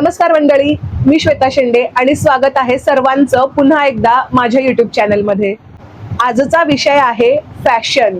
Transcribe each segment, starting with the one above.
नमस्कार मंडळी मी श्वेता शेंडे आणि स्वागत आहे सर्वांचं पुन्हा एकदा माझ्या युट्यूब चॅनलमध्ये आजचा विषय आहे फॅशन.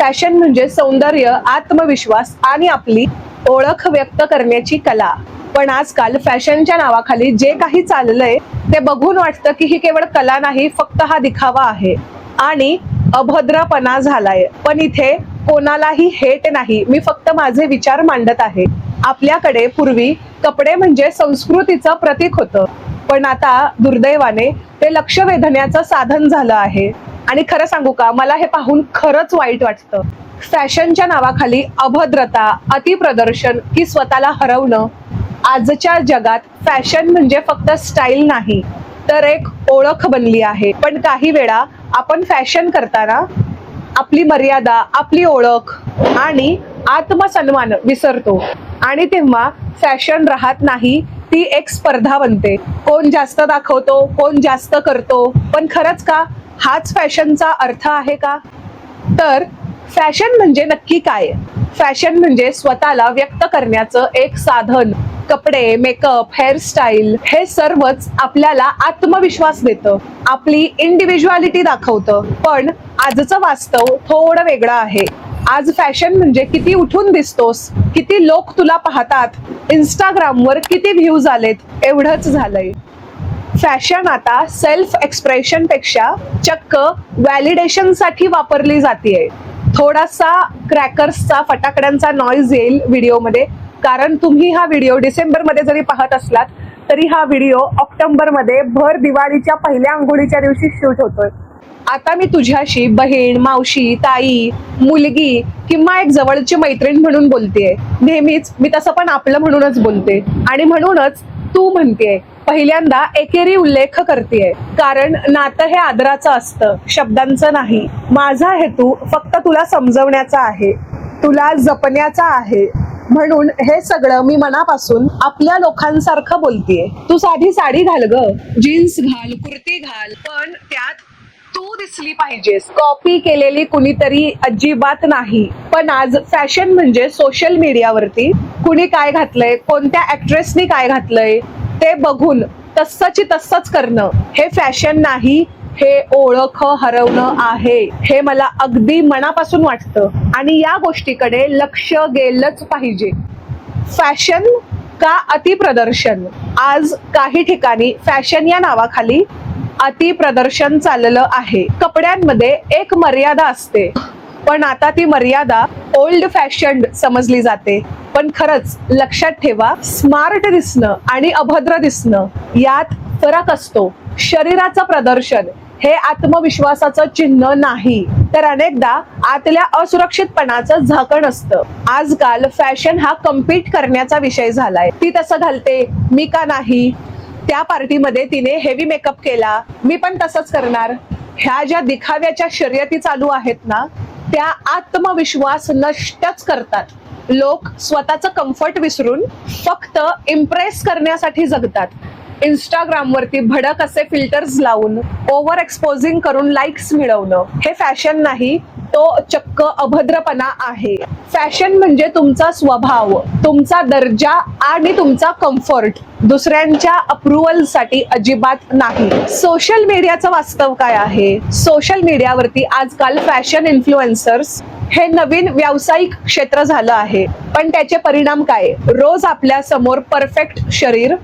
फॅशन म्हणजे सौंदर्य आत्मविश्वास आणि आपली ओळख व्यक्त करण्याची कला. पण आजकाल फॅशनच्या नावाखाली जे काही चाललंय ते बघून वाटतं की ही केवळ कला नाही फक्त हा दिखावा आहे. आणि अभद्रपणा झालाय. पण इथे कोणालाही हेट नाही. मी फक्त माझे विचार मांडत आहे. आपल्याकडे पूर्वी कपडे म्हणजे संस्कृतीचं प्रतीक होतं. पण आता दुर्दैवाने ते लक्ष वेधण्याचं साधन झालं आहे. आणि खरं सांगू का मला हे पाहून खरंच वाईट वाटतं. फॅशनच्या नावाखाली अभद्रता अतिप्रदर्शन की स्वतःला हरवणं आजच्या जगात फॅशन म्हणजे फक्त स्टाईल नाही तर एक ओळख बनली आहे. पण काही वेळा आपण फॅशन करताना आपली मर्यादा आपली ओळख आणि आत्मसन्मान विसरतो. आणि तेव्हा फॅशन राहत नाही ती एक स्पर्धा बनते. कोण जास्त दाखवतो कोण जास्त करतो पण खरंच का? हाच फॅशनचा अर्थ आहे का? तर फॅशन म्हणजे नक्की काय? फॅशन म्हणजे स्वतःला व्यक्त करण्याचं एक साधन. कपडे मेकअप हेअरस्टाईल हे सर्वच आपल्याला आत्मविश्वास देतं. आपली इंडिव्हिज्युअलिटी दाखवतं. पण आजचं वास्तव थोडं वेगळं आहे. आज फॅशन म्हणजे किती उठून दिसतोस किती लोक तुला पाहतात इंस्टाग्रामवर किती व्ह्यूज आलेत एवढंच झालंय. फॅशन आता सेल्फ एक्सप्रेशनपेक्षा चक्क व्हॅलिडेशनसाठी वापरली जाते थोडासा क्रॅकर्सचा फटाकड्यांचा नॉईज येईल व्हिडिओमध्ये कारण तुम्ही हा व्हिडिओ डिसेंबरमध्ये जरी पाहत असलात तरी हा व्हिडिओ ऑक्टोबरमध्ये भर दिवाळीच्या पहिल्या आंघोळीच्या दिवशी शूट होतोय. आता मी तुझ्याशी बहीण मावशी ताई मुलगी किंवा एक जवळची मैत्रीण म्हणून बोलतेय. नेहमीच मी तसं पण आपलं म्हणूनच बोलते. आणि म्हणूनच तू म्हणतेय पहिल्यांदा एकेरी उल्लेख करतेय. कारण नातं हे आदराचं असतं शब्दांचं नाही. माझा हेतू फक्त तुला समजवण्याचा आहे. तुला जपण्याचा आहे. म्हणून हे सगळं मी मनापासून आपल्या लोकांसारखं बोलतीये. तू साधी साडी घाल ग. जीन्स घाल कुर्ती घाल. पण त्यात तू दिसली पाहिजेस. कॉपी केलेली कुणीतरी अजिबात नाही. पण आज फॅशन म्हणजे सोशल मीडियावरती कुणी काय घातलंय कोणत्या ऍक्ट्रेसनी काय घातलंय ते बघून तस्सची तस्सच करणं हे फॅशन नाही हे ओळख हरवणं आहे. हे मला अगदी मनापासून वाटतं. आणि या गोष्टीकडे लक्ष गेलंच पाहिजे. फॅशन का अतिप्रदर्शन? आज काही ठिकाणी फॅशन या नावाखाली अतिप्रदर्शन चाललं आहे. कपड्यांमध्ये एक मर्यादा असते. पण आता ती मर्यादा ओल्ड फॅशन समजली जाते. पण खरंच लक्षात ठेवा स्मार्ट दिसणं आणि अभद्र दिसणं यात फरक असतो. शरीराचं प्रदर्शन हे आत्मविश्वासाचं चिन्ह नाही. तर अनेकदा आतल्या असुरक्षितपणाचं झाकण असतं. आजकाल फॅशन हा कम्पीट करण्याचा विषय झालाय. ती तसं घालते मी का नाही? त्या पार्टीमध्ये तिने हेवी मेकअप केला मी पण तसंच करणार. ह्या ज्या दिखाव्याच्या शर्यती चालू आहेत ना त्या आत्मविश्वास नष्टच करतात. लोक स्वतःचं कम्फर्ट विसरून फक्त इम्प्रेस करण्यासाठी जगतात. इंस्टाग्रामवरती भडक असे फिल्टर्स लावून ओव्हर एक्सपोजिंग करून लाईक्स मिळवणं. हे फॅशन नाही तो चक्क अभद्रपणा आहे. फॅशन म्हणजे तुमचा स्वभाव तुमचा दर्जा आणि तुमचा कम्फर्ट दुसऱ्यांच्या अप्रुव्हलसाठी अजिबात नाही. सोशल मीडियाचं वास्तव काय आहे? सोशल मीडियावरती आजकाल फॅशन इन्फ्लुएन्सर्स हे नवीन व्यावसायिक क्षेत्र झालं आहे. पण त्याचे परिणाम काय? रोज आपल्यासमोर परफेक्ट शरीर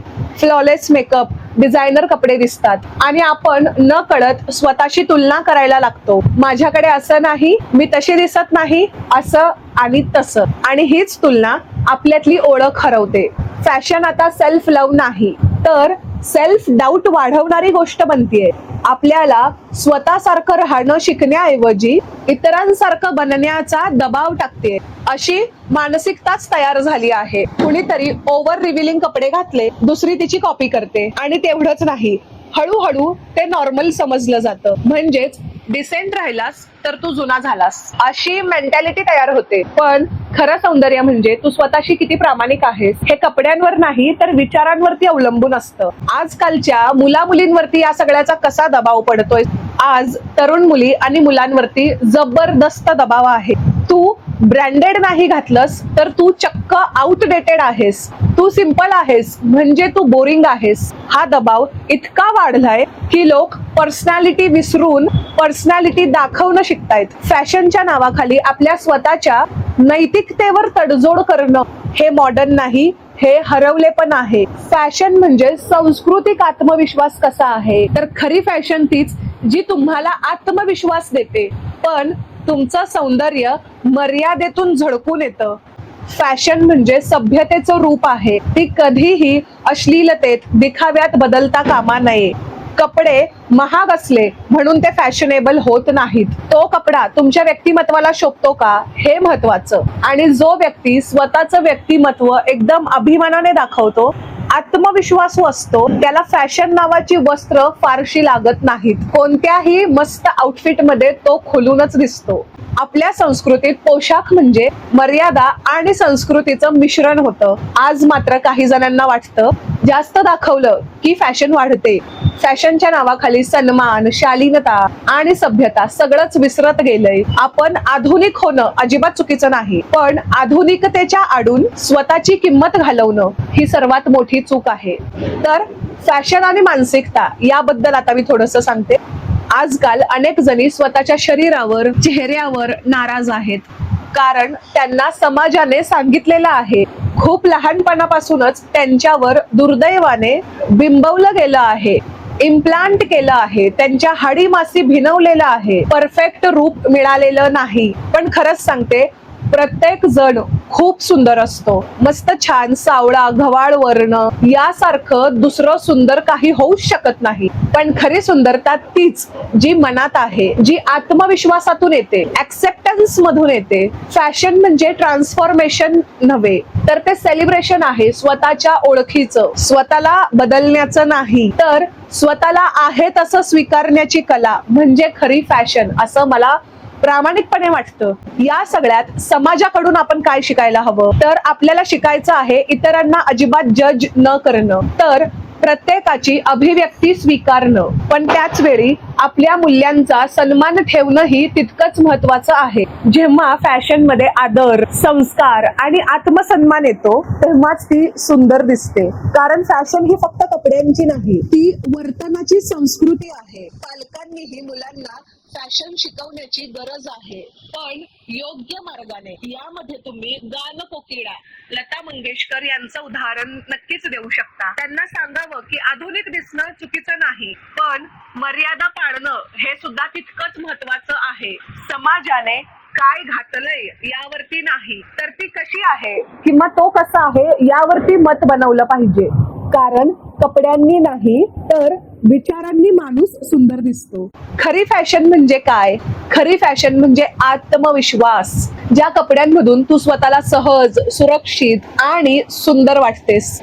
फ्लॉलेस मेकअप डिझायनर कपडे दिसतात. आणि आपण न कळत स्वतःशी तुलना करायला लागतो. माझ्याकडे असं नाही मी तशी दिसत नाही असं आणि तसं. आणि हीच तुलना आपल्यातली ओळख हरवते. फॅशन आता सेल्फ लव्ह नाही. तर सेल्फ डाऊट वाढवणारी गोष्ट बनतीये. आपल्याला स्वतःसारखं राहणं शिकण्याऐवजी इतरांसारखं बनण्याचा दबाव टाकते अशी मानसिकताच तयार झाली आहे. कुणीतरी ओव्हर रिव्हिलिंग कपडे घातले दुसरी तिची कॉपी करते आणि तेवढंच नाही. हळूहळू ते नॉर्मल समजलं जातं. म्हणजेच डिसेंट राहिलास तर तू जुना झालास. अशी मेंटॅलिटी तयार होते. पण खरं सौंदर्य म्हणजे तू स्वतःशी किती प्रामाणिक आहेस हे कपड्यांवर नाही तर विचारांवरती अवलंबून असतं. आजकालच्या मुला मुलींवरती या सगळ्याचा कसा दबाव पडतोय? आज तरुण मुली आणि मुलांवरती जबरदस्त दबाव आहे. तू ब्रँडेड नाही घातलंस तर तू चक्क आउटडेटेड आहेस. तू सिंपल आहेस म्हणजे तू बोरिंग आहेस. हा दबाव इतका वाढलाय की लोक पर्सनॅलिटी विसरून पर्सनॅलिटी दाखवणं शिकतायत. फॅशनच्या नावाखाली आपल्या स्वतःच्या नैतिकतेवर तडजोड करणं हे मॉडर्न नाही हे हरवले पण आहे. फॅशन म्हणजे सांस्कृतिक आत्मविश्वास कसा आहे? तर खरी फॅशन तीच जी तुम्हाला आत्मविश्वास देते पण तुमचं सौंदर्य मर्यादेतून झळकून येतं. फॅशन म्हणजे सभ्यतेचं रूप आहे. ती कधीही अश्लीलतेत दिखाव्यात बदलता कामा नये. कपडे महाग असले म्हणून ते फॅशनेबल होत नाहीत. तो कपडा तुमच्या व्यक्तिमत्वाला शोभतो का? हे महत्वाचं. आणि जो व्यक्ती स्वतःचं व्यक्तिमत्व एकदम अभिमानाने दाखवतो आत्मविश्वासू असतो त्याला फॅशन नावाची वस्त्र फारशी लागत नाहीत. कोणत्याही मस्त आउटफिटमध्ये तो खुलूनच दिसतो. आपल्या संस्कृतीत पोशाख म्हणजे मर्यादा आणि संस्कृतीचं मिश्रण होतं. आज मात्र काही जणांना वाटतं जास्त दाखवलं की फॅशन वाढते. फॅशनच्या नावाखाली सन्मान शालीनता आणि सभ्यता सगळंच विसरत गेलंय. आपण आधुनिक होणं अजिबात चुकीचं नाही. पण आधुनिकतेच्या आडून स्वतःची किंमत घालवणं ही सर्वात मोठी चूक आहे. तर फॅशन आणि मानसिकता याबद्दल आता मी थोडस सांगते. आजकाल अनेक जणी स्वतःच्या शरीरावर चेहऱ्यावर नाराज आहेत. कारण त्यांना समाजाने सांगितलेलं आहे. खूप लहानपणापासूनच त्यांच्यावर दुर्दैवाने बिंबवलं गेलं आहे. इम्प्लांट केलं आहे. त्यांच्या हाडी मासी भिनवलेलं आहे. परफेक्ट रूप मिळालेलं नाही. पण खरंच सांगते प्रत्येक जण खूप सुंदर असतो. मस्त छान सावळा घवाळ वर्ण यासारखं दुसरं सुंदर काही होऊच शकत नाही. पण खरी सुंदरता तीच जी मनात आहे जी आत्मविश्वासातून येते ऍक्सेप्टन्स मधून येते. फॅशन म्हणजे ट्रान्सफॉर्मेशन नव्हे. तर ते सेलिब्रेशन आहे स्वतःच्या ओळखीचं. स्वतःला बदलण्याचं नाही. तर स्वतःला आहे तसं स्वीकारण्याची कला म्हणजे खरी फॅशन असं मला प्रामाणिकपणे वाटतं. या सगळ्यात समाजाकडून आपण काय शिकायला हवं? तर आपल्याला शिकायचं आहे इतरांना अजिबात जज न करणं. तर प्रत्येकाची अभिव्यक्ती स्वीकारणं. पण त्याच वेळी आपल्या मूल्यांचा सन्मान ठेवणंही तितकंच महत्वाचं आहे. जेव्हा फॅशनमध्ये आदर संस्कार आणि आत्मसन्मान येतो तेव्हाच ती सुंदर दिसते. कारण फॅशन ही फक्त कपड्यांची नाही ती वर्तनाची संस्कृती आहे. पालकांनीही मुलांना फॅशन शिकवण्याची गरज आहे. पण योग्य मार्गाने यामध्ये तुम्ही गान कोकिळा लता मंगेशकर यांचं उदाहरण नक्कीच देऊ शकता. त्यांना सांगावं की आधुनिक दिसणं चुकीचं नाही पण मर्यादा पाळणं हे सुद्धा तितकंच महत्वाचं आहे. समाजाने काय घातलंय यावरती नाही. तर ती कशी आहे? किंवा तो कसा आहे यावरती मत बनवलं पाहिजे. कारण कपड्यांनी नाही तर विचारांनी माणूस सुंदर दिसतो. खरी फॅशन म्हणजे काय? खरी फॅशन म्हणजे आत्मविश्वास. ज्या कपड्यांमधून तू स्वतःला सहज सुरक्षित आणि सुंदर वाटतेस.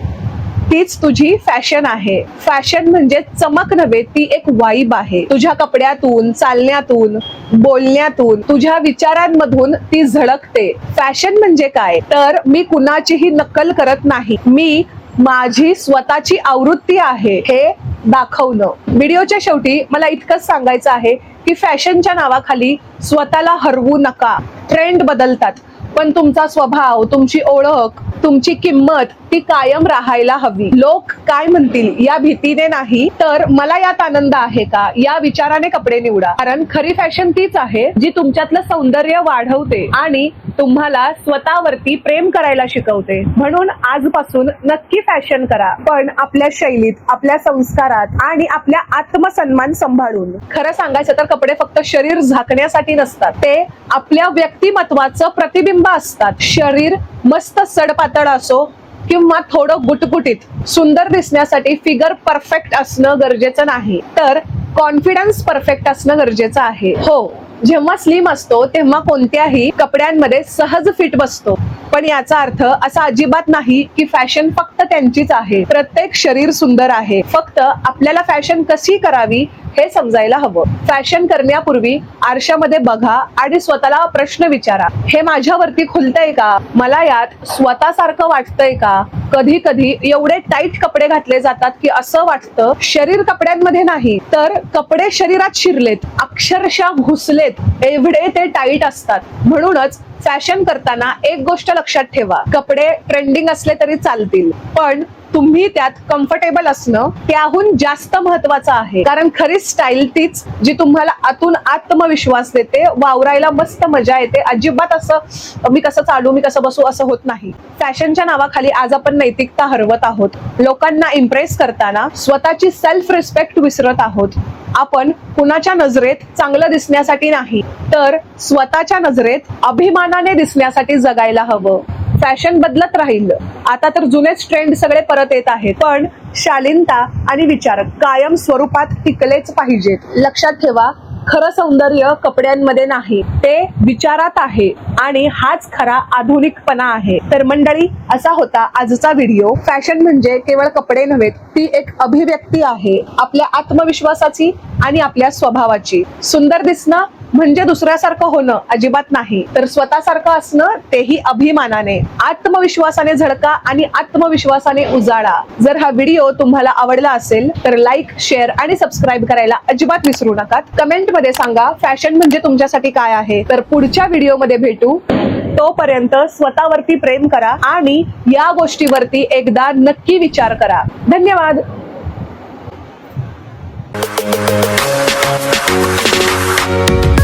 तीच तुझी फॅशन आहे. फॅशन म्हणजे चमक नव्हे ती एक वाईब आहे. तुझ्या कपड्यातून चालण्यातून बोलण्यातून तुझ्या विचारांमधून ती झळकते. फॅशन म्हणजे काय? तर मी कुणाचीही नक्कल करत नाही. मी माझी स्वतःची आवृत्ती आहे. हे दाखवणं व्हिडिओच्या शेवटी मला इतकंच सांगायचं आहे की फॅशनच्या नावाखाली स्वतःला हरवू नका. ट्रेंड बदलतात. पण तुमचा स्वभाव तुमची ओळख तुमची किंमत ती कायम राहायला हवी. लोक काय म्हणतील या भीतीने नाही तर मला यात आनंद आहे का? या विचाराने कपडे निवडा. कारण खरी फॅशन तीच आहे जी तुमच्यातलं सौंदर्य वाढवते आणि तुम्हाला स्वतःवरती प्रेम करायला शिकवते. म्हणून आजपासून नक्की फॅशन करा पण आपल्या शैलीत आपल्या संस्कारात आणि आपल्या आत्मसन्मान सांभाळून. खरं सांगायचं तर कपडे फक्त शरीर झाकण्यासाठी नसतात. ते आपल्या व्यक्तिमत्वाचं प्रतिबिंब असतात. शरीर मस्त सडपातळ असो किंवा थोडं गुटगुटीत सुंदर दिसण्यासाठी फिगर परफेक्ट असणं गरजेचं नाही. तर कॉन्फिडन्स परफेक्ट असणं गरजेचं आहे. हो जेव्हा स्लिम असतो तेव्हा कोणत्याही कपड्यांमध्ये सहज फिट बसतो. पण याचा अर्थ असा अजिबात नाही की फॅशन फक्त त्यांचीच आहे. प्रत्येक शरीर सुंदर आहे. फक्त आपल्याला फॅशन कशी करावी हे समजायला हवं. फॅशन करण्यापूर्वी आरशामध्ये बघा आणि स्वतःला प्रश्न विचारा. हे माझ्यावरती खुलतंय का? मला यात स्वतःसारखं वाटतंय का? कधी कधी एवढे टाईट कपडे घातले जातात की असं वाटतं शरीर कपड्यांमध्ये नाही तर कपडे शरीरात शिरलेत अक्षरशः घुसलेत. एवढे ते टाईट असतात. म्हणूनच फॅशन करताना एक गोष्ट लक्षात ठेवा. कपडे ट्रेंडिंग असले तरी चालतील. पण तुम्ही त्यात कम्फर्टेबल असणं त्याहून जास्त महत्वाचं आहे. कारण खरी स्टाईल तीच जी तुम्हाला आतून आत्मविश्वास देते वावरायला मस्त मजा येते. अजिबात असं मी कसं चालू मी कसं बसू असं होत नाही. फॅशनच्या नावाखाली आज आपण नैतिकता हरवत आहोत. लोकांना इम्प्रेस करताना स्वतःची सेल्फ रिस्पेक्ट विसरत आहोत. आपण कुणाच्या नजरेत चांगलं दिसण्यासाठी नाही तर स्वतःच्या नजरेत अभिमानाने दिसण्यासाठी जगायला हवं. फॅशन बदलत राहील. आता तर जुनेच ट्रेंड सगळे परत येत आहेत पण शालीनता आणि विचार कायम स्वरूपात टिकलेच पाहिजेत. लक्षात ठेवा खरं सौंदर्य कपड्यांमध्ये नाही ते विचारात आहे आणि हाच खरा आधुनिकपणा आहे. तर मंडळी असा होता आजचा व्हिडिओ. फॅशन म्हणजे केवळ कपडे नव्हे ती एक अभिव्यक्ती आहे आपल्या आत्मविश्वासाची आणि आपल्या स्वभावाची. सुंदर दिसणं म्हणजे दुसऱ्यासारखं होणं अजिबात नाही. तर स्वतःसारखं असणं तेही अभिमानाने आत्मविश्वासाने झळका आणि आत्मविश्वासाने उजाळा. जर हा व्हिडिओ तुम्हाला आवडला असेल तर लाईक शेअर आणि सबस्क्राईब करायला अजिबात विसरू नका. कमेंटमध्ये सांगा फॅशन म्हणजे तुमच्यासाठी काय आहे? तर पुढच्या व्हिडिओमध्ये भेटू. तोपर्यंत स्वतःवरती प्रेम करा आणि या गोष्टीवरती एकदा नक्की विचार करा. धन्यवाद! Thank